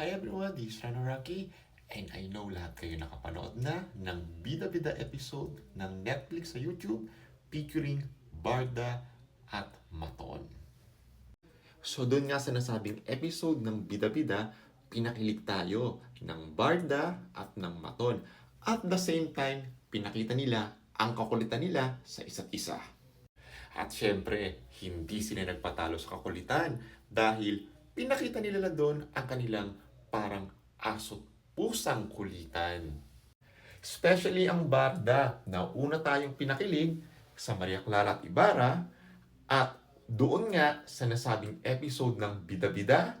Hi everyone, this is Rocky and I know lahat kayo nakapanood na ng bida-bida episode ng Netflix sa YouTube featuring Barda at Maton. So doon nga sa nasabing episode ng bida-bida, pinakilig tayo ng Barda at ng Maton. At the same time, pinakita nila ang kakulitan nila sa isa't isa. At syempre, hindi sila nagpatalo sa kakulitan dahil pinakita nila lang doon ang kanilang parang aso't pusang kulitan. Especially ang Barda na una tayong pinakilig sa Maria Clara at Ibarra at doon nga sa nasabing episode ng Bida-Bida,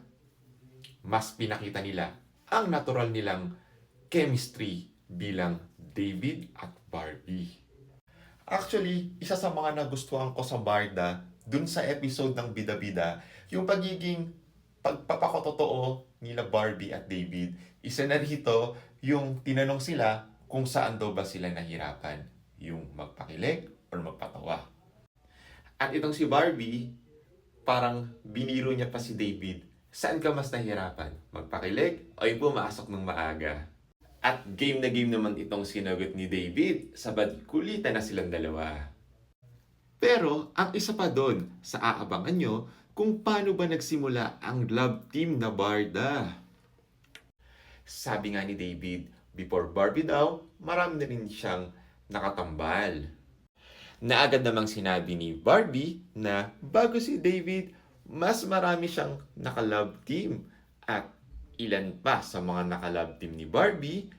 mas pinakita nila ang natural nilang chemistry bilang David at Barbie. Actually, isa sa mga nagustuhan ko sa Barda dun sa episode ng Bida-Bida, yung pagiging pagpapakototoo nila Barbie at David. Isa na rito yung tinanong sila kung saan daw ba sila nahirapan. Yung magpakilig or magpatawa. At itong si Barbie, parang biniro niya pa si David. Saan ka mas nahirapan? Magpakilig o yung pumasok ng maaga? At game na game naman itong sinagot ni David, sabad kulitan na silang dalawa. Pero ang isa pa doon sa aabangan nyo kung paano ba nagsimula ang love team na Barda. Sabi nga ni David, before Barbie daw, marami na rin siyang nakatambal. Na agad namang sinabi ni Barbie na bago si David, mas marami siyang nakalove team. At ilan pa sa mga nakalove team ni Barbie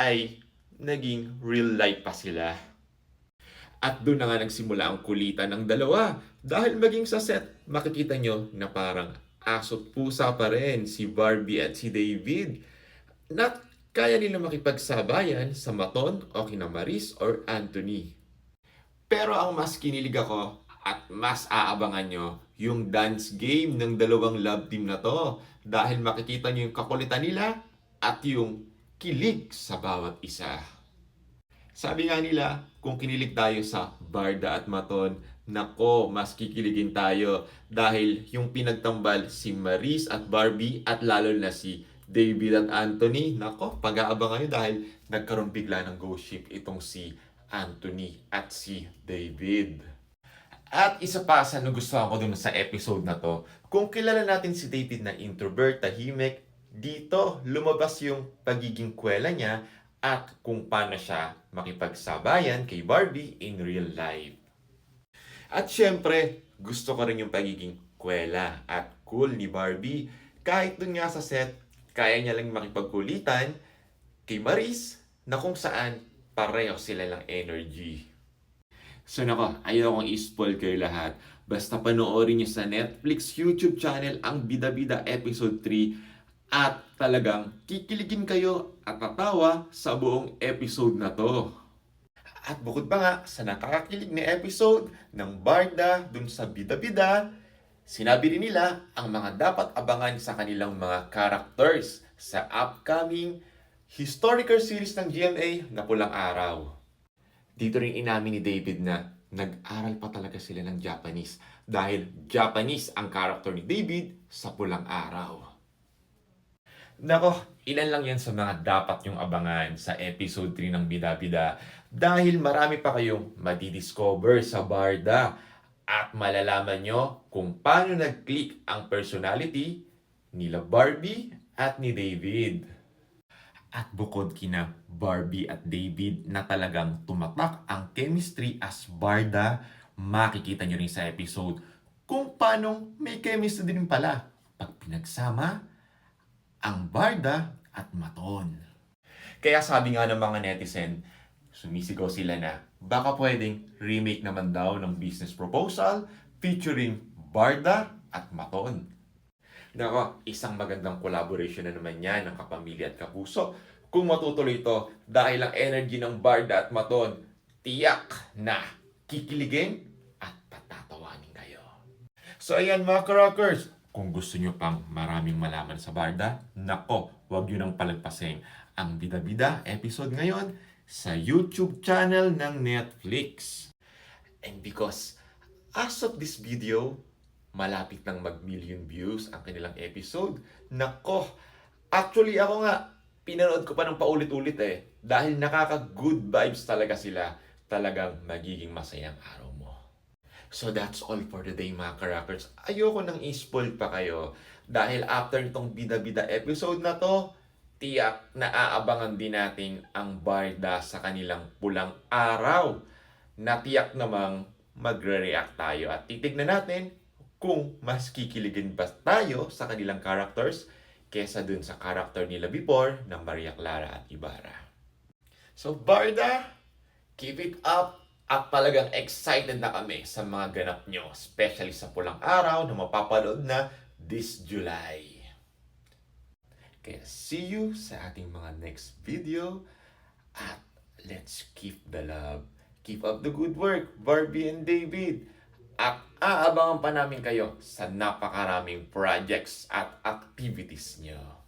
ay naging real life pa sila. At doon na nga nagsimula ang kulitan ng dalawa. Dahil maging sa set, makikita nyo na parang aso't pusa pa rin si Barbie at si David. Na kaya nila makipagsabayan sa Maton o kina Maris or Anthony. Pero ang mas kinilig ako at mas aabangan nyo yung dance game ng dalawang love team na to. Dahil makikita nyo yung kakulitan nila at yung kilig sa bawat isa. Sabi nga nila, kung kinilig tayo sa Barda at Maton, nako, mas kikiligin tayo dahil yung pinagtambal si Maris at Barbie at lalo na si David at Anthony, nako, pag-aabangan nyo dahil nagkaroon bigla ng ghost ship itong si Anthony at si David. At isa pa sa nagustuhan ko dun sa episode na to, kung kilala natin si David na introvert, tahimik, dito lumabas yung pagiging kwela niya at kung paano siya makipagsabayan kay Barbie in real life. At syempre, gusto ko rin yung pagiging kwela at cool ni Barbie. Kahit dun nga sa set, kaya niya lang makipagkulitan kay Maris na kung saan pareho sila lang energy. So nako, ayaw kong i-spoil kayo lahat. Basta panoorin nyo sa Netflix YouTube channel ang Bida Bida Episode 3 at talagang kikiligin kayo at tatawa sa buong episode na to. At bukod pa nga sa nakakakilig na episode ng Barda dun sa Bida Bida, sinabi rin nila ang mga dapat abangan sa kanilang mga characters sa upcoming historical series ng GMA na Pulang Araw. Dito rin inamin ni David na nag-aral pa talaga sila ng Japanese dahil Japanese ang character ni David sa Pulang Araw. Nako, ilan lang yan sa mga dapat yung abangan sa episode 3 ng Bida Bida. Dahil marami pa kayong madidiscover sa Barda at malalaman nyo kung paano nag-click ang personality nila Barbie at ni David. At bukod kina Barbie at David na talagang tumatak ang chemistry as Barda, makikita nyo rin sa episode kung paano may chemistry din pala. Pag pinagsama ang Barda at Maton. Kaya sabi nga ng mga netizen, sumisigaw sila na baka pwedeng remake naman daw ng business proposal featuring Barda at Maton. Nako, isang magandang collaboration na naman yan ng kapamilya at kapuso. Kung matutuloy ito dahil ang energy ng Barda at Maton, tiyak na kikiligin at patatawanin kayo. So ayan mga ka-rockers, kung gusto nyo pang maraming malaman sa Barda, nako, wag nyo nang palagpasin ang Bida-Bida episode ngayon sa YouTube channel ng Netflix. And because as of this video, malapit nang mag-million views ang kanilang episode, nako, Actually, ako nga, pinanood ko pa ng paulit-ulit eh. Dahil nakaka-good vibes talaga sila. Talagang magiging masayang araw mo. So that's all for today mga karackers. Ayoko nang i-spoil pa kayo. Dahil after itong bida-bida episode na to, tiyak na aabangan din natin ang barda sa kanilang pulang araw. Na tiyak namang magre-react tayo at titignan natin kung mas kikiligin ba tayo sa kanilang characters kesa dun sa character nila before ng Maria Clara at Ibarra. So Barda, keep it up at talagang excited na kami sa mga ganap nyo, especially sa pulang araw na mapapanood na this July. Kaya see you sa ating mga next video at let's keep the love. Keep up the good work, Barbie and David. At aabangan pa namin kayo sa napakaraming projects at activities nyo.